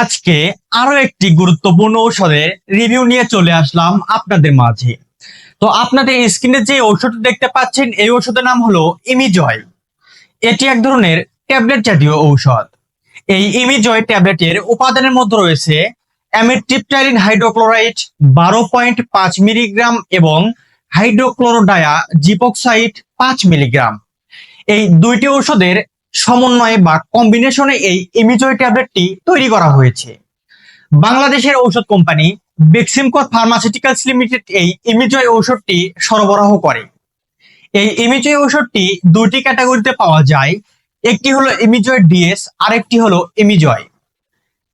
আজকে আরও একটি গুরুত্বপূর্ণ ঔষধের রিভিউ নিয়ে চলে আসলাম আপনাদের মাঝে। তো আপনাদের স্ক্রিনে যে ঔষধ দেখতে পাচ্ছেন, এই ঔষধের নাম হলো ইমিজয়। এটি এক ধরনের ট্যাবলেট জাতীয় ঔষধ। এই ইমিজয় ট্যাবলেটের উপাদানের মধ্যে রয়েছে অ্যামিট্রিপটাইলিন হাইড্রোক্লোরাইড বারো পয়েন্ট পাঁচ মিলিগ্রাম এবং হাইড্রোক্লোরোডায়া জিপক্সাইড পাঁচ মিলিগ্রাম। এই দুইটি ঔষধের সমন্বয়ে বা কম্বিনেশনে এই ইমিজয় ট্যাবলেটটি তৈরি করা হয়েছে। বাংলাদেশের ঔষধ কোম্পানি বেক্সিমকর ফার্মাসিউটিক্যালস লিমিটেড এই ইমিজয় ঔষধটি সরবরাহ করে। এই ইমিজয় ঔষধটি দুটি ক্যাটাগরিতে পাওয়া যায়, একটি হলো ইমিজয় ডিএস আরেকটি হলো ইমিজয়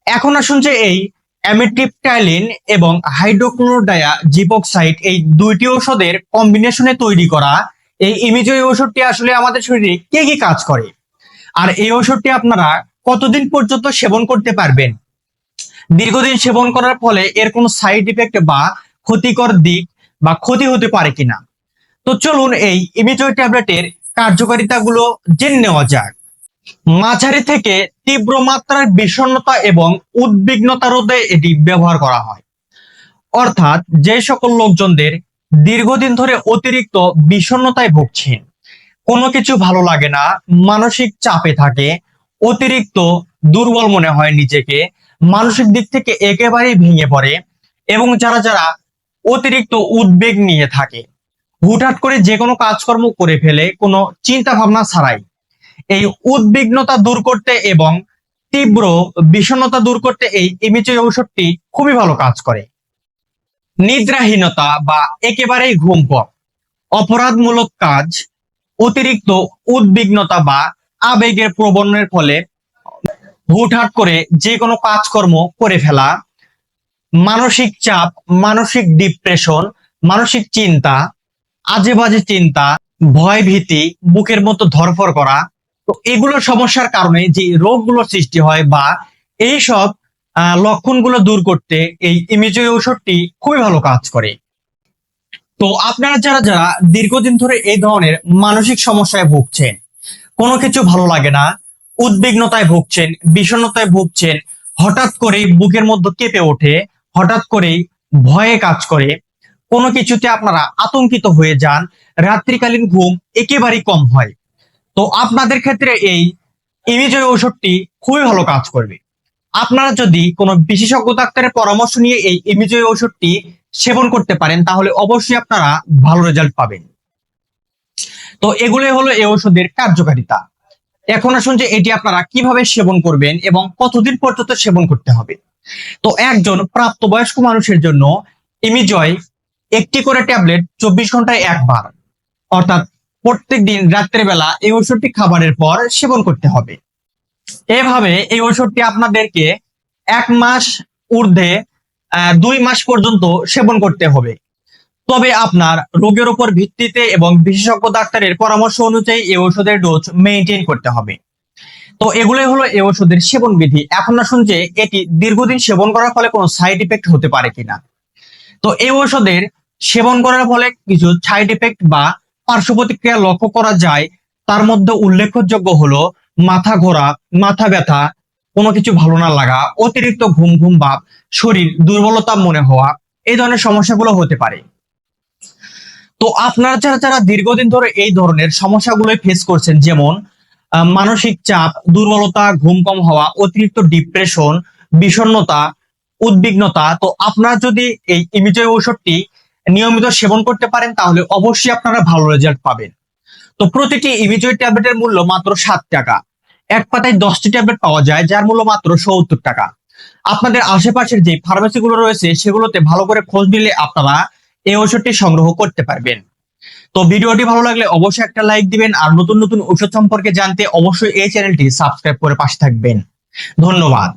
এখন আসুন যে এই অ্যামিট্রিপটাইলিন এবং হাইড্রোক্লোরোডায়া জিপক্সাইড এই দুইটি ঔষধের কম্বিনেশনে তৈরি করা এই ইমিজয় ঔষধটি আসলে আমাদের শরীরে কে কি কাজ করে? আর এই ওষুধটি আপনারা কতদিন পর্যন্ত সেবন করতে পারবেন? দীর্ঘদিন সেবন করার ফলে এর কোনো সাইড ইফেক্ট বা ক্ষতিকর দিক বা ক্ষতি হতে পারে কিনা? তো চলুন এই ইমিজয় ট্যাবলেটের কার্যকারিতাগুলো জেনে নেওয়া যাক। মাঝারি থেকে তীব্র মাত্রার বিষণ্ণতা এবং উদ্বিগ্নতা রোধে এটি ব্যবহার করা হয়। অর্থাৎ যে সকল লোকজনদের দীর্ঘদিন ধরে অতিরিক্ত বিষণ্ণতায় ভুগছেন কোনো কিছু ভালো লাগে না, মানসিক চাপে থাকে, অতিরিক্ত দুর্বল মনে হয় নিজেকে, মানসিক দিক থেকে একেবারেই ভেঙে পড়ে এবং যারা যারা অতিরিক্ত উদ্বেগ নিয়ে থাকে, হুটহাট করে যে কোনো কাজকর্ম করে ফেলে কোনো চিন্তা ভাবনা ছাড়াই। এই উদ্বিগ্নতা দূর করতে এবং তীব্র বিষণ্ণতা দূর করতে এই ইমিচয় ঔষধটি খুবই ভালো কাজ করে। নিদ্রাহীনতা বা একেবারেই ঘুম কম, অপরাধমূলক কাজ অতিরিক্ত উদ্বিগ্নতা বা আবেগের প্রবণের ফলে হুটহাট করে যে কোনো কাজকর্ম করে ফেলা, মানসিক চাপ, মানসিক ডিপ্রেশন মানসিক চিন্তা আজে বাজে চিন্তা ভয় ভীতি বুকের মতো ধরফর করা, তো এগুলো সমস্যার কারণে যে রোগগুলো সৃষ্টি হয় বা এইসব লক্ষণগুলো দূর করতে এই ইমিজয় ঔষধটি খুবই ভালো কাজ করে। তো আপনারা যারা যারা দীর্ঘদিন ধরে এই ধরনের মানসিক সমস্যায় ভুগছেন, কোনো কিছু ভালো লাগে না, উদ্বিগ্নতায় ভুগছেন, বিষণ্ণতায় ভুগছেন, হঠাৎ করে বুকের মধ্যে কেঁপে ওঠে, হঠাৎ করেই ভয়ে কাজ করে, কোনো কিছুতে আপনারা আতঙ্কিত হয়ে যান, রাত্রিকালীন ঘুম একেবারেই কম হয়। তো আপনাদের ক্ষেত্রে এই ইমিজয় ঔষধটি খুবই ভালো কাজ করবে। আপনারা যদি কোনো বিশেষজ্ঞ ডাক্তারের পরামর্শ নিয়ে এই ইমিজয় ওষুধটি সেবন করতে পারেন, তাহলে অবশ্যই আপনারা ভালো রেজাল্ট পাবেন। তো এগুলোই হলো এই ওষুধের কার্যকারিতা। এখন আসুন যে এটি আপনারা কীভাবে সেবন করবেন এবং কতদিন পর্যন্ত সেবন করতে হবে। তো একজন প্রাপ্তবয়স্ক মানুষের জন্য ইমিজয় একটি করে ট্যাবলেট চব্বিশ ঘন্টায় একবার, অর্থাৎ প্রত্যেক দিন রাত্রেবেলা এই ওষুধটি খাবারের পর সেবন করতে হবে। এভাবে এই ওষুধটি আপনাদেরকে এক মাস ঊর্ধ্বে দুই মাস পর্যন্ত সেবন করতে হবে। তবে আপনার রোগের উপর ভিত্তিতে এবং বিশেষজ্ঞ ডাক্তারের পরামর্শ অনুযায়ী এই ওষুধের ডোজ মেনটেন করতে হবে। তো এগুলোই হলো এই ওষুধের সেবন বিধি। এখন আসুন যে এটি দীর্ঘদিন সেবন করার ফলে কোনো সাইড ইফেক্ট হতে পারে কিনা। তো এই ওষুধের সেবন করার ফলে কিছু সাইড ইফেক্ট বা পার্শ্ব প্রতিক্রিয়া লক্ষ্য করা যায়। তার মধ্যে উল্লেখযোগ্য হলো মাথা ঘোরা, মাথা ব্যথা, কোনো কিছু ভালো না লাগা, অতিরিক্ত ঘুম ঘুম ভাব, শরীর দুর্বলতা মনে হওয়া, এই ধরনের সমস্যাগুলো হতে পারে। তো আপনারা যারা যারা দীর্ঘদিন ধরে এই ধরনের সমস্যাগুলো ফেস করছেন, যেমন মানসিক চাপ, দুর্বলতা, ঘুম কম হওয়া, অতিরিক্ত ডিপ্রেশন বিষণ্ণতা, উদ্বিগ্নতা, তো আপনারা যদি এই ইমিজয় ঔষধটি নিয়মিত সেবন করতে পারেন, তাহলে অবশ্যই আপনারা ভালো রেজাল্ট পাবেন। তো প্রতিটি ইমিজয় ট্যাবলেটের মূল্য মাত্র সাত টাকা। এক পাতায় দশটি ট্যাবলেট পাওয়া যায়, যার মূল্য মাত্র সত্তর টাকা। আপনাদের আশেপাশের যে ফার্মেসিগুলো রয়েছে, সেগুলোতে ভালো করে খোঁজ নিলে আপনারা এই ওষুধটি সংগ্রহ করতে পারবেন। তো ভিডিওটি ভালো লাগলে অবশ্যই একটা লাইক দিবেন, আর নতুন নতুন ওষুধ সম্পর্কে জানতে অবশ্যই এই চ্যানেলটি সাবস্ক্রাইব করে পাশে থাকবেন। ধন্যবাদ।